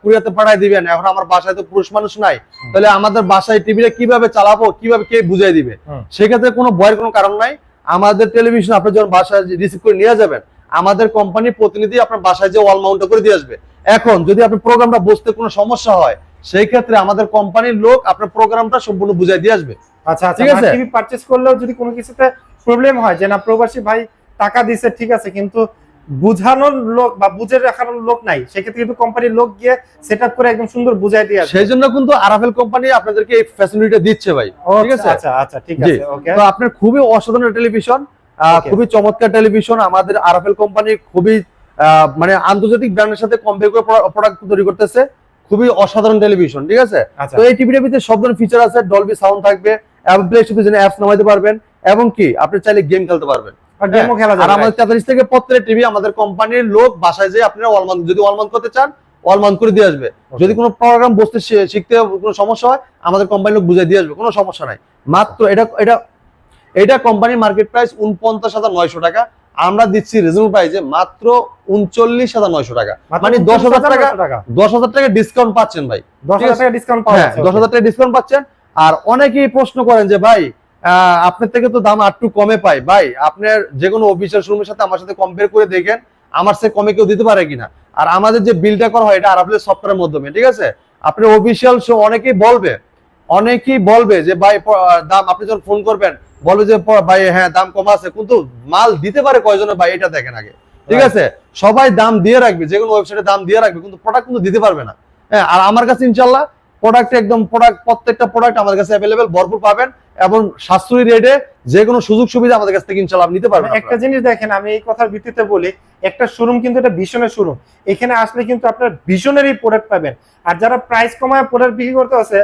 কুরিয়াতে পাঠাই দিবেন এখন আমার বাসায় তো পুরুষ মানুষ নাই। তাহলে আমাদের বাসায় টিভিটা কীভাবে চালাবো কীভাবে কে বুঝাই দিবে? সেক্ষেত্রে কোনো ভয়ের কোনো কারণ নাই। আমাদের টেলিভিশন আপনি যখন বাসায় রিসিভ করে নিয়ে যাবেন আমাদের কোম্পানির প্রতিনিধি আপনার বাসায় যে ওয়াল মাউন্ট করে দিয়ে আসবে। এখন যদি আপনার প্রোগ্রামটা বুঝতে কোনো সমস্যা হয় সেই ক্ষেত্রে আমাদের কোম্পানির লোক আপনার প্রোগ্রামটা সম্পূর্ণ বুঝাই দিয়ে আসবে। আচ্ছা আচ্ছা ঠিক আছে? টিভি পারচেজ করলেও যদি কোনো কিছুতে প্রবলেম হয় যে না প্রবাসী ভাই টাকা দিছে ঠিক আছে কিন্তু বুঝানোর লোক বা বুঝে রাখার লোক নাই সেক্ষেত্রে কিন্তু কোম্পানির লোক গিয়ে সেট করে একদম সুন্দর বুঝাই দিয়ে সেই জন্য কিন্তু আরাফেল কোম্পানি আপনাদেরকে এই ফ্যাসিলিটিটা দিচ্ছে ভাই ঠিক আছে? আচ্ছা আচ্ছা ঠিক আছে ওকে তো আপনার খুবই অসাধারণ টেলিভিশন. খুবই চমৎকার টেলিভিশন আমাদের আরাফেল কোম্পানি খুবই আহ, মানে আন্তর্জাতিক ব্র্যান্ডের সাথে কম্পেয়ার করে প্রোডাক্ট তৈরি করতেছে। খুবই অসাধারণ টেলিভিশন ঠিক আছে? আচ্ছা। তো এই টিভিটার ভিতরে সব ধরনের ফিচার আছে ডলবি সাউন্ড থাকবে এবং প্লে স্টোরে জন্য অ্যাপস নামাইতে পারবেন এবং কি আপনি চাইলে গেম খেলতে পারবেন। আর আর যাবে আমাদের তেতাল্লিশ থেকে প্রত্যেক টিভি আমাদের কোম্পানির লোক বাসায় যে আপনারা ওয়ালমান যদি ওয়ালমান করতে চান করে দিয়ে আসবে। যদি কোনো প্রোগ্রাম বসতে শিখতে কোনো সমস্যা হয় আমাদের কোম্পানির লোক বুঝাই দিয়ে আসবে কোনো সমস্যা নাই। মাত্র এটা এটা এটা কোম্পানির মার্কেট প্রাইস উনপঞ্চাশ হাজার নয়শো টাকা আমরা দিচ্ছি রিজনেবল প্রাইসে মাত্র উনচল্লিশ হাজার নয়শো টাকা। মানে দশ হাজার টাকা দশ হাজার টাকা ডিসকাউন্ট পাচ্ছেন ভাই। দশ হাজার টাকা ডিসকাউন্ট হ্যাঁ দশ হাজার টাকা ডিসকাউন্ট পাচ্ছেন। আর অনেকেই প্রশ্ন করেন যে ভাই আপনার থেকে তো দাম একটু কমে পাই। ভাই আপনার যে কোনো অফিসিয়াল শোরুমের সাথে আমার সাথে কম্পেয়ার করে দেখেন আমার সে কমে কেউ দিতে পারে কিনা। আর আমাদের যে বিলটা করা হয় এটা আরাফলের সফটওয়্যারের মাধ্যমে ঠিক আছে? আপনার অফিসিয়াল শো অনেকেই বলবে অনেকেই বলবে যে ভাই দাম আপনি যখন ফোন করবেন বলবে যে ভাই হ্যাঁ দাম কম আছে। কিন্তু মাল দিতে পারে কয়জনে? ভাই এটা দেখেন আগে। ঠিক আছে? সবাই দাম দিয়ে রাখবে যে কোনো ওয়েবসাইটে দাম দিয়ে রাখবে কিন্তু প্রোডাক্ট কিন্তু দিতে পারবে না। হ্যাঁ আর আমার কাছে ইনশাল্লাহ প্রোডাক্ট একদম প্রোডাক্ট প্রত্যেকটা প্রোডাক্ট আমাদের কাছে অ্যাভেলেবেল ভরপুর পাবেন এবং সাশ্রয়ী রেটে যে কোনো সুযোগ সুবিধা আমাদের কাছ থেকে ইনশাল্লাহ নিতে পারবেন একটা জিনিস দেখেন আমি এই কথার ভিত্তিতে বলি একটা শোরুম কিন্তু এটা ভীষণের শোরুম এখানে আসলে কিন্তু আপনার ভীষণেরই প্রোডাক্ট পাবেন। আর যারা প্রাইস কমায় প্রোডাক্ট বিক্রি করতে আছে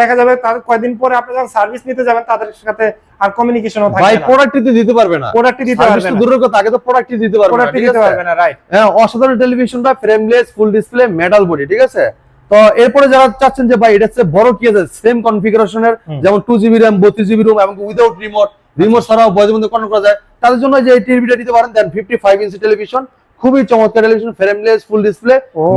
দেখা যাবে তাদের কয়দিন পরে আপনি যখন সার্ভিস নিতে যাবেন তাদের সাথে আর কমিউনিকেশনও ভাই থাকবে না। প্রোডাক্টই তো দিতে পারবে না। প্রোডাক্টই দিতে পারবে না। দূরের কথা আগে তো প্রোডাক্টই দিতে পারবে না প্রোডাক্টই দিতে পারবে না রাইট হ্যাঁ অসাধারণ টেলিভিশনটা frameless full display metal body ঠিক আছে? তো এরপরে যারা চাচ্ছেন যে ভাই এটা হচ্ছে বড় কি আছে? সেম কনফিগারেশনের। যেমন টু জিবি র্যাম বত্রিশ জিবি রুম এবং উইদাউট রিমোট রিমোট ছাড়াও বয়সের মধ্যে কন্ট্রোল করা যায়। তাদের জন্য যে এই টিভিটা দিতে পারেন দেন ফিফটি ফাইভ ইঞ্চি টেলিভিশন খুবই চমৎকার television frameless full display.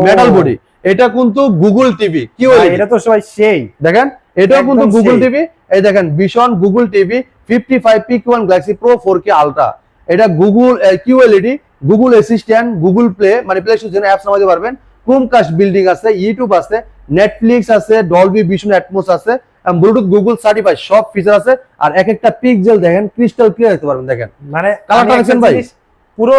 Metal body এটা কিন্তু গুগল টিভি কি এটা তো সবাই সেই। দেখেন এটাও কিন্তু গুগল টিভি এই দেখেন Vision Google TV fifty five PQ one Galaxy Pro four K ultra এটা Google QLED Google assistant Google play মানে প্লে স্টোর জন্য অ্যাপস নামাতে পারবেন। ক্রোমকাস্ট বিল্ডিং আছে ইউটিউব আছে নেটফ্লিক্স আছে ডলবি ভিশন অ্যাটমোস আছে ব্লুটুথ গুগল সার্টিফাই সব ফিচার আছে। আর এক একটা পিক্সেল দেখেন ক্রিস্টাল ক্লিয়ার দেখতে পারবেন দেখেন। মানে দেখছেন ভাই? পুরো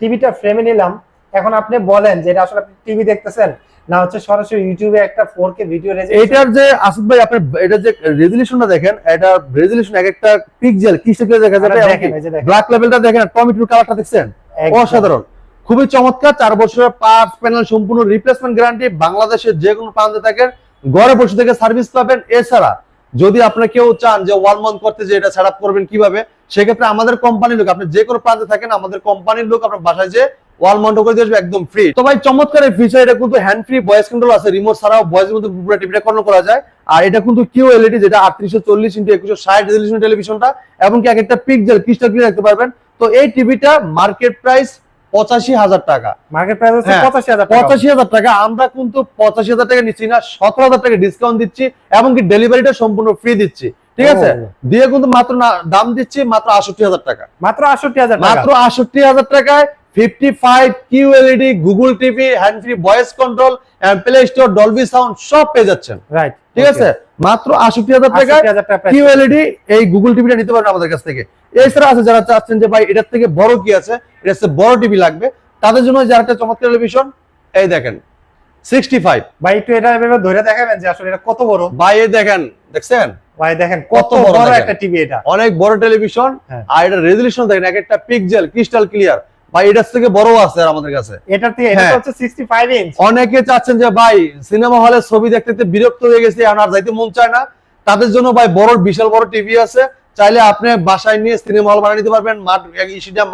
টিভিটা ফ্রেমে নিলাম এখন আপনি বলেন যে এটা আসলে আপনি টিভি দেখতেছেন না হচ্ছে সরাসরি ইউটিউবে একটা ফোর কে ভিডিও এটার যে আসিফ ভাই আপনার এটার যে রেজলিউশনটা দেখেন এটা রেজলিউশন এক একটা পিক্সেল ক্রিস্টাল ক্লিয়ার দেখা যাবে? দেখেন ব্ল্যাক লেভেলটা দেখেন। টমেটোর কালারটা দেখছেন? অসাধারণ। খুবই চমৎকার চার বছরের পার্টস প্যানেল সম্পূর্ণ রিপ্লেসমেন্ট গ্যারান্টি বাংলাদেশের যে কোনো প্রান্তে থাকেন ঘরে বসে থেকে সার্ভিস পাবেন। এছাড়া যদি আপনারা কেউ চান যে ওয়ান মান্থ করতে যে এটা সেট করবেন কীভাবে সেক্ষেত্রে আমাদের কোম্পানির লোক আপনি যে কোনো প্রান্তে থাকেন আমাদের কোম্পানির লোক আপনার বাসায় যে ওয়াল মাউন্ট করে দিয়ে একদম ফ্রি তো ভাই চমৎকার এই ফিচার এটা কিন্তু হ্যান্ড ফ্রি ভয়েস কন্ট্রোল আছে রিমোট ছাড়াও পুরো টিভিটা কন্ট্রোল করা যায়। আর এটা কিন্তু কিউ এলইডি যেটা আটত্রিশশো চল্লিশ ইন্টু একুশশো ষাট রেজলিউশন টেলিভিশনটা এবং কি এক একটা ক্রিস্টাল ক্লিয়ার পারবেন। তো এই টিভিটা মার্কেট প্রাইস পঁচাশি হাজার টাকা। মার্কেট প্রাইস হচ্ছে হ্যাঁ, পঁচাশি হাজার পঁচাশি হাজার টাকা। আমরা কিন্তু পঁচাশি হাজার টাকা নিচ্ছি না সতেরো হাজার টাকা ডিসকাউন্ট দিচ্ছি এবং কি ডেলিভারিটা সম্পূর্ণ ফ্রি দিচ্ছি। ঠিক আছে? দিয়ে কিন্তু মাত্র দাম দিচ্ছি মাত্র আষট্টি হাজার টাকা। মাত্র আটষট্টি হাজার টাকা। মাত্র আষট্টি হাজার টাকায় fifty five Q LED Google TV hand free voice control play store Dolby sound সব পেয়ে যাচ্ছেন। রাইট ঠিক আছে? মাত্র আষট্টি হাজার টাকায় আটষট্টি হাজার টাকা price। কিউ এলইডি এই গুগল টিভিটা নিতে পারেন আমাদের কাছ থেকে। এছাড়া আছে যারা চাচ্ছেন যে ভাই এটার থেকে বড় কি আছে এটা হচ্ছে বড় টিভি লাগবে। তাদের জন্য যারা একটা চমৎকার টেলিভিশন এই দেখেন সিক্সটি ফাইভ ভাই একটু এটা এভাবে ধরে দেখাবেন যে আসলে এটা কত বড়? ভাই এই দেখেন দেখছেন? ভাই দেখেন কত বড় একটা টিভি এটা। অনেক বড় টেলিভিশন হ্যাঁ। আর এটা রেজলিউশন দেখেন এক একটা পিক্সেল ক্রিস্টাল ক্লিয়ার ভাই এটার থেকে বড় আছে আমাদের কাছে। এটা হ্যাঁ। হচ্ছে সিক্সটি ফাইভ ইঞ্চ অনেকে চাচ্ছেন যে ভাই সিনেমা হলে ছবি দেখতে বিরক্ত হয়ে গেছে আর যাইতে মন চায় না। তাদের জন্য ভাই বড় বিশাল বড় টিভি আছে। চাইলে আপনি বাসায় নিয়ে সিনেমা হল বানিয়ে নিতে পারবেন মাঠ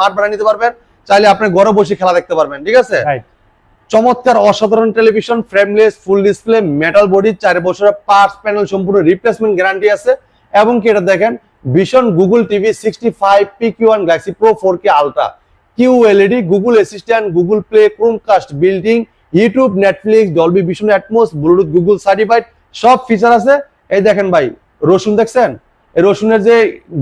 মাঠ বানিয়ে নিতে পারবেন। চাইলে আপনি ঘরে বসে খেলা দেখতে পারবেন ঠিক আছে? চমৎকার অসাধারণ television frameless full display metal body চার বছরের পার্টস প্যানেল সম্পূর্ণ রিপ্লেসমেন্ট গ্যারান্টি আছে। এবং কি এটা দেখেন? Vision Google TV sixty five P Q one Galaxy Pro four K ultra Q LED Google assistant Google play Chromecast building YouTube Netflix Dolby vision Atmos Bluetooth Google certified সব feature আছে। এই দেখেন ভাই রসুন দেখছেন? রসুনের যে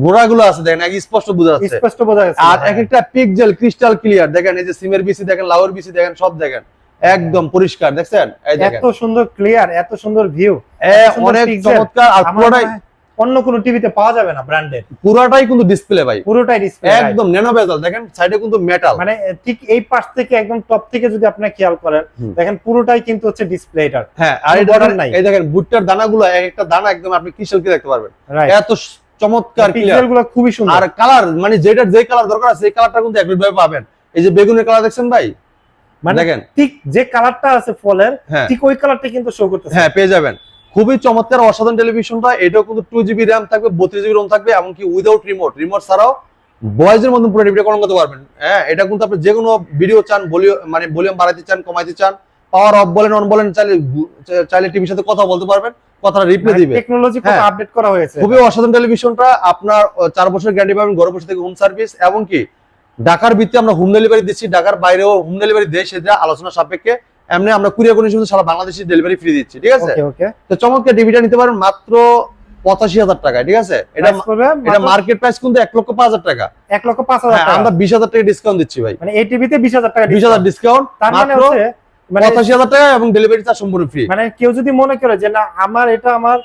গোড়াগুলো আছে দেখেন স্পষ্ট বোঝা যাচ্ছে। স্পষ্ট বোঝা যাচ্ছে আর এক একটা পিকজেল ক্রিস্টাল ক্লিয়ার দেখেন এই যে সিমের বিসি দেখেন লাউর বিসি দেখেন সব দেখেন। একদম পরিষ্কার দেখছেন? এই দেখেন। এত সুন্দর ক্লিয়ার এত সুন্দর ভিউ অনেক চমৎকার আর পুরোটাই অন্য কোনো টিভিতে পাওয়া যাবে না ব্র্যান্ডের পুরোটাই কিন্তু ডিসপ্লে ভাই। পুরোটাই ডিসপ্লে একদম ন্যানো বেজাল দেখেন সাইডে কিন্তু মেটাল মানে ঠিক এই পাশ থেকে একদম টপ থেকে যদি আপনি খেয়াল করেন দেখেন পুরোটাই কিন্তু হচ্ছে ডিসপ্লে এটার। হ্যাঁ আর নাই। এই দেখেন বুটটার দানাগুলো এক একটা দানা একদম আপনি কিসেল কি দেখতে পারবেন। এত চমৎকার পিক্সেলগুলো খুবই সুন্দর। আর কালার মানে যেটা যে কালার দরকার আছে সেই কালারটা কিন্তু একই ভাবে পাবেন। এই যে বেগুনের কালার দেখছেন ভাই? মানে দেখেন। ঠিক যে কালারটা আছে ফলের হ্যাঁ। ঠিক ওই কালারটা কিন্তু শো করতেছে। হ্যাঁ পেয়ে যাবেন। খুবই চমৎকার অসাধারণ টেলিভিশনটা এটাও কিন্তু টু জিবি র্যাম থাকবে বত্রিশ জিবি রোম থাকবে এমনকি উইদাউট রিমোট রিমোট ছাড়াও বয়েজের মতন পুরো টিভিটা কলম করতে পারবেন। হ্যাঁ এটা কিন্তু আপনি যে কোনো ভিডিও চান ভলিউম মানে ভলিউম বাড়াইতে চান কমাইতে চান পাওয়ার অফ বলেন অন বলেন চাইলে চাইলে টিভির সাথে কথা বলতে পারবেন কথাটা রিপ্লে দিবে। টেকনোলজি কত হ্যাঁ। আপডেট করা হয়েছে। খুবই অসাধারণ টেলিভিশনটা আপনার চার বছরের গ্যারান্টি পাবেন ঘরে বসে থেকে হোম সার্ভিস এবং কি ঢাকার ভিত্তি আমরা হোম ডেলিভারি দিচ্ছি ঢাকার বাইরেও হোম ডেলিভারি দেয় সেটা আলোচনা সাপেক্ষে। এমনি আমরা কুরিয়ার শুধু সারা বাংলাদেশে ডেলিভারি ফ্রি দিচ্ছি ঠিক আছে? তো চমৎকার টিভিটা নিতে পারেন মাত্র পঁচাশি হাজার টাকায় ঠিক আছে? এটা এটা মার্কেট প্রাইস কিন্তু এক লক্ষ পাঁচ হাজার টাকা। এক লক্ষ পাঁচ হাজার হ্যাঁ, টাকা। আমরা বিশ হাজার টাকা ডিসকাউন্ট দিচ্ছি ভাই। মানে এই টিভিতে বিশ হাজার টাকা বিশ হাজার ডিসকাউন্ট তার মানে হচ্ছে মানে পঁচাশি হাজার টাকা এবং ডেলিভারি চার্জ সম্পূর্ণ ফ্রি মানে কেউ যদি মনে করে যে না আমার এটা আমার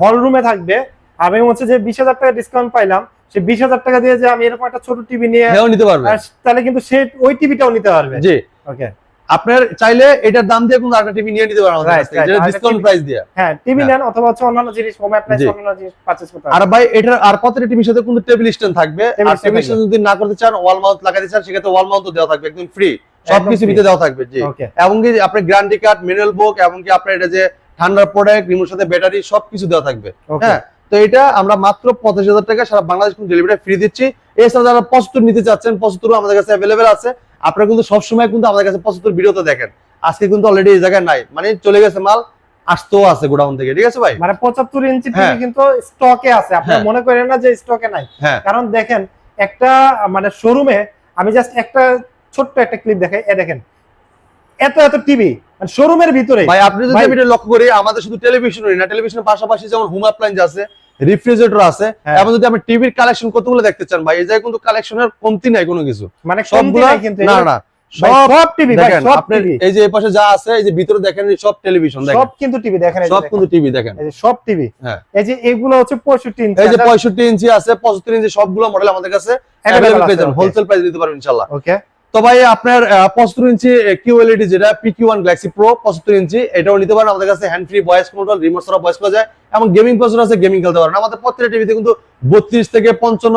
হল রুমে থাকবে আমি হচ্ছে যে বিশ হাজার টাকা ডিসকাউন্ট পাইলাম সে বিশ হাজার টাকা দিয়ে যে আমি এরকম একটা ছোট টিভি নিয়ে নিতে পারবে। তাহলে কিন্তু সে ওই টিভিটাও নিতে পারবে। জি। ওকে আপনার চাইলে এটার দাম দিয়ে কিন্তু আরেকটা টিভি নিয়ে নিতে পারেন আমাদের কাছ যেটা ডিসকাউন্ট প্রাইস দিয়ে। হ্যাঁ টিভি হ্যাঁ। নেন অথবা হচ্ছে অন্যান্য জিনিস হোম অ্যাপ্লায়েন্স অন্যান্য জিনিস পারচেজ করতে আর ভাই এটার আর প্রত্যেকটা টিভির সাথে কিন্তু টেবিল স্ট্যান্ড থাকবে? আর টেবিল স্ট্যান্ড যদি না করতে চান ওয়াল মাউন্ট লাগাতে চান সেক্ষেত্রে ওয়াল মাউন্ট দেওয়া থাকবে একদম ফ্রি সবকিছু ভিতরে দেওয়া থাকবে জি। এবং কি আপনার গ্যারান্টি কার্ড মিনারেল বুক এবং কি আপনার এটা যে ঠান্ডার প্রোডাক্ট রিমোট সাথে ব্যাটারি সবকিছু দেওয়া থাকবে। হ্যাঁ তো এটা আমরা মাত্র পঁচাশ হাজার টাকা সারা বাংলাদেশ ডেলিভারি ফ্রি দিচ্ছি। এছাড়া যারা পঁচাত্তর নিতে চাচ্ছেন পঁচাত্তর আমাদের কাছে অ্যাভেলেবেল আছে। আপনারা কিন্তু সবসময় কিন্তু আমাদের কাছে পঁচাত্তর ভিডিওতে দেখেন। আজকে কিন্তু অলরেডি এই জায়গায় নাই। মানে চলে গেছে মাল আসতেও আছে গোডাউন থেকে। ঠিক আছে ভাই? মানে পঁচাত্তর ইঞ্চি হ্যাঁ। কিন্তু স্টকে আছে। আপনারা হ্যাঁ। মনে করেন না যে স্টকে নাই। হ্যাঁ। কারণ দেখেন একটা মানে শোরুমে আমি জাস্ট একটা ছোট্ট একটা ক্লিপ দেখাই। এ দেখেন এত এত টিভি মানে শোরুমের ভিতরে ভাই আপনি যদি আমি লক্ষ্য করি আমাদের শুধু টেলিভিশন না টেলিভিশনের পাশাপাশি যেমন হোম অ্যাপ্লায়েন্স আছে রেফ্রিজারেটর আছে। হ্যাঁ। এবং যদি আপনি টিভির কালেকশন কতগুলো দেখতে চান ভাই এই জায়গায় কিন্তু কালেকশনের কমতি নাই কোনো কিছু। মানে সবগুলো কিন্তু না না। সব টিভি দেখেন টিভি এই যে এই পাশে যা আছে এই যে ভিতরে দেখেন সব টেলিভিশন সব কিন্তু টিভি দেখেন সব কিন্তু টিভি দেখেন। এই যে সব টিভি হ্যাঁ। এই যে এগুলো হচ্ছে পঁয়ষট্টি ইঞ্চি এই যে পঁয়ষট্টি ইঞ্চি আছে পঁচাত্তর ইঞ্চি সবগুলো মডেল আমাদের কাছে. হোলসেল প্রাইস দিতে পারবেন ইনশাল্লাহ ওকে তো ভাই আপনার পঁচাত্তর ইঞ্চি কিউ এলইডি যেটা পিকিউ ওয়ান গ্যালাক্সি প্রো পঁচাত্তর ইঞ্চি এটাও নিতে পারেন। আমাদের কাছে hand free voice control remote ছাড়া ভয়েস করা যায় এবং গেমিং প্রসেসর আছে গেমিং খেলতে পারেন। আমাদের প্রত্যেকটা টিভিতে কিন্তু বত্রিশ থেকে পঞ্চান্ন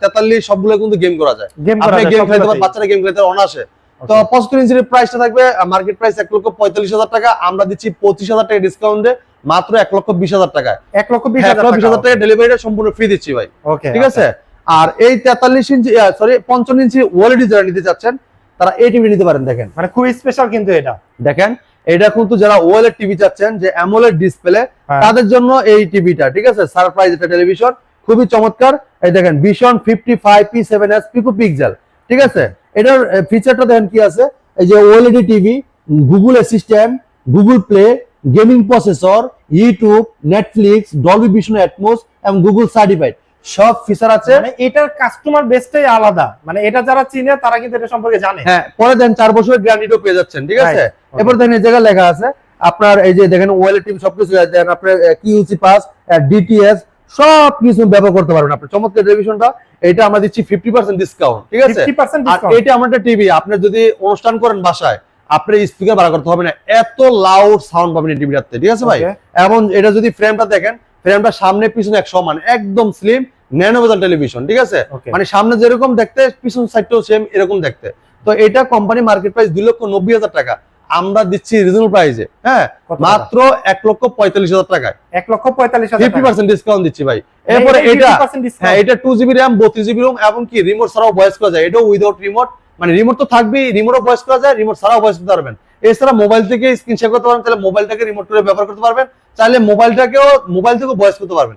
তেতাল্লিশ সবগুলো কিন্তু গেম করা যায়। আপনি গেম খেলতে পারেন বাচ্চারা গেম খেলতে অনাসে তো পঁচাত্তর ইঞ্চির প্রাইসটা থাকবে মার্কেট প্রাইস এক লক্ষ পঁয়তাল্লিশ হাজার টাকা আমরা দিচ্ছি পঁচিশ হাজার টাকা ডিসকাউন্টে মাত্র এক লক্ষ বিশ হাজার টাকায়। এক লক্ষ বিশ লক্ষ বিশ হাজার টাকা ডেলিভারিটা সম্পূর্ণ ফ্রি দিচ্ছি ভাই। ঠিক আছে? আর এই তেতাল্লিশ ইঞ্চি সরি পঞ্চান্ন ইঞ্চি ওয়ালিডি যারা নিতে চাচ্ছেন তারা এই টিভি নিতে পারেন দেখেন। মানে খুবই স্পেশাল কিন্তু এটা। দেখেন এটা কিন্তু যারা ওয়ালেট টিভি চাচ্ছেন যে অ্যামোলেড ডিসপ্লে। তাদের জন্য এই টিভিটা ঠিক আছে? সারপ্রাইজ এটা টেলিভিশন খুবই চমৎকার। এই দেখেন vision fifty five P seven S pico pixel ঠিক আছে? এটার ফিচারটা দেখেন কি আছে? এই যে OLED TV Google assistant Google play gaming processor YouTube Netflix Dolby vision Atmos এবং গুগল সার্টিফাইড সব ফিচার আছে। মানে এটার কাস্টমার বেসটাই আলাদা। মানে এটা যারা চিনে তারা কিন্তু এটা সম্পর্কে জানে। হ্যাঁ পরে দেন চার বছরের গ্যারান্টিও পেয়ে যাচ্ছেন ঠিক আছে. এবার দেখেন এই জায়গায় লেখা আছে আপনার এই যে দেখেন ওয়েল টিম সবকিছু দেন আপনার কিউসি পাস ডিটিএস সব কিছু ব্যবহার করতে পারবেন আপনি। চমৎকার টেলিভিশনটা এটা আমরা দিচ্ছি ফিফটি পার্সেন্ট ডিসকাউন্ট ঠিক আছে? আর এটা একটা টিভি আপনি যদি অনুষ্ঠান করেন বাসায় আপনার স্পিকার ভাড়া করতে হবে না। এত লাউড সাউন্ড পাবেন এই টিভিটাতে ঠিক আছে ভাই? এবং এটা যদি ফ্রেমটা দেখেন ফ্রেমটা সামনে পিছনে এক সমান একদম স্লিম ন্যানো বেজাল টেলিভিশন ঠিক আছে? মানে সামনে যেরকম দেখতে পিছন সাইডটাও সেম এরকম দেখতে। তো এটা কোম্পানি মার্কেট প্রাইস দুই লক্ষ নব্বই হাজার টাকা। আমরা দিচ্ছি রিজনেবল প্রাইসে হ্যাঁ? মাত্র এক লক্ষ পঁয়তাল্লিশ হাজার টাকায়। এক লক্ষ পঁয়তাল্লিশ ফিফটি পার্সেন্ট ডিসকাউন্ট দিচ্ছি ভাই। এরপরে এটা হ্যাঁ এটা টু জিবি র্যাম বত্রিশ জিবি রোম এবং কি রিমোট ছাড়াও ভয়েস করা যায় এটাও উইদাউট রিমোট মানে রিমোট তো থাকবেই রিমোটও ভয়েস করা যায় রিমোট ছাড়াও ভয়েস করতে পারবেন। এছাড়া মোবাইল থেকে স্ক্রিন শেয়ার করতে পারবেন তাহলে মোবাইলটাকে রিমোট করে ব্যবহার করতে পারবেন। চাইলে মোবাইলটাকেও মোবাইল থেকেও ভয়েস করতে পারবেন।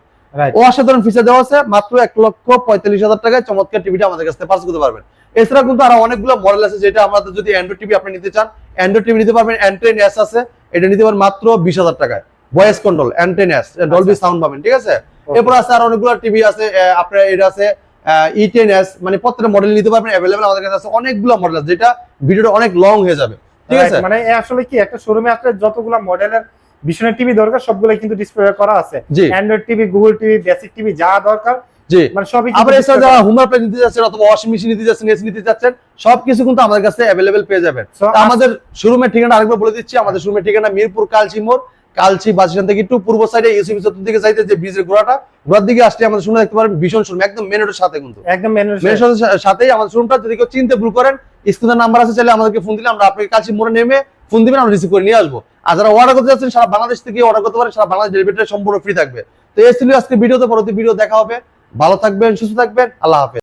অসাধারণ ফিচার দেওয়া আছে মাত্র এক লক্ষ পঁয়তাল্লিশ হাজার টাকায় চমৎকার টিভিটা আমাদের কাছ পার্স করতে পারবেন। এছাড়া কিন্তু আরও অনেকগুলো মডেল আছে যেটা আমাদের যদি অ্যান্ড্রয়েড টিভি আপনি নিতে চান অ্যান্ড্রয়েড টিভি নিতে পারবেন অ্যান্টেন এস আছে এটা নিতে পারবেন মাত্র বিশ হাজার টাকায়। ভয়েস কন্ট্রোল অ্যান্টেন এস ডলবি সাউন্ড পাবেন ঠিক আছে? এরপর আছে আর অনেকগুলো টিভি আছে আপনার এটা আছে ই টেন এস মানে প্রত্যেকটা মডেল নিতে পারবেন অ্যাভেলেবেল আমাদের কাছে আছে অনেকগুলো মডেল আছে যেটা ভিডিওটা অনেক লং হয়ে যাবে ঠিক আছে? মানে আসলে কি একটা শোরুমে আসলে যতগুলো মডেলের ভীষণের টিভি দরকার সবগুলো কিন্তু ডিসপ্লে করা আছে। Android TV Google TV basic TV যা দরকার জি। মানে সবই আবার এছাড়া যারা হোম অ্যাপ্লাই নিতে যাচ্ছেন অথবা ওয়াশিং মেশিন নিতে যাচ্ছেন এসি নিতে যাচ্ছেন সবকিছু কিন্তু আমাদের কাছে অ্যাভেলেবেল পেয়ে যাবেন। আমাদের শোরুমের ঠিকানা আরেকবার বলে দিচ্ছি আমাদের শোরুমের ঠিকানা মিরপুর কালচি মোড় কালচি বাস স্ট্যান্ড থেকে একটু পূর্ব সাইডে চত্বর দিকে যাইতে যে ব্রিজের গোড়াটা গোড়ার দিকে আসলে আমাদের শোরুমে দেখতে পারেন ভীষণ শোরুম একদম মেন রোডের সাথে কিন্তু। একদম মেন রোডের সাথেই আমাদের শোরুমটা যদি কেউ চিনতে ভুল করেন স্ক্রিনের নাম্বার আছে চাইলে আমাদেরকে ফোন দিলে আমরা আপনাকে কালচি মোড়ে নেমে ফোন দিবেন, আমরা রিসিভ করে নিয়ে আসব। আর যারা অর্ডার করতে যাচ্ছেন, সারা বাংলাদেশ থেকে অর্ডার করতে পারেন, সারা বাংলাদেশ ডেলিভারিটা সম্পূর্ণ ফ্রি থাকবে। তো এই ছিল আজকে ভিডিওতে, পরবর্তী ভিডিও দেখা হবে। ভালো থাকবেন, সুস্থ থাকবেন, আল্লাহ হাফেজ।